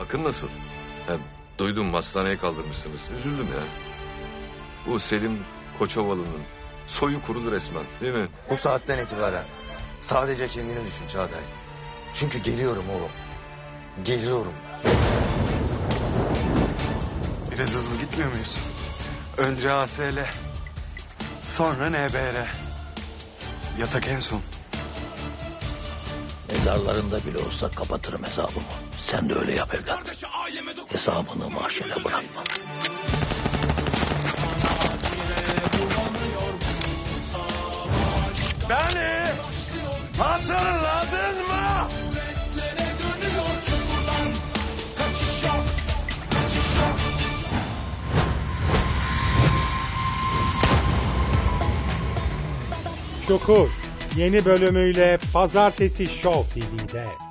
Akın nasıl? Ya, duydum hastaneye kaldırmışsınız. Üzüldüm ya. Bu Selim Koçovalı'nın soyu kurudu resmen değil mi? Bu saatten itibaren sadece kendini düşün Çağatay. Çünkü geliyorum oğlum. Geliyorum. Biraz hızlı gitmiyor muyuz? Önce ASL. Sonra NBR. Yatak en son. Mezarlarında bile olsa kapatırım hesabımı. Sen de öyle yap evlat. Hesabını mahşere bırakma. Beni hatırladın mı? Şokur yeni bölümüyle Pazartesi Show TV'de.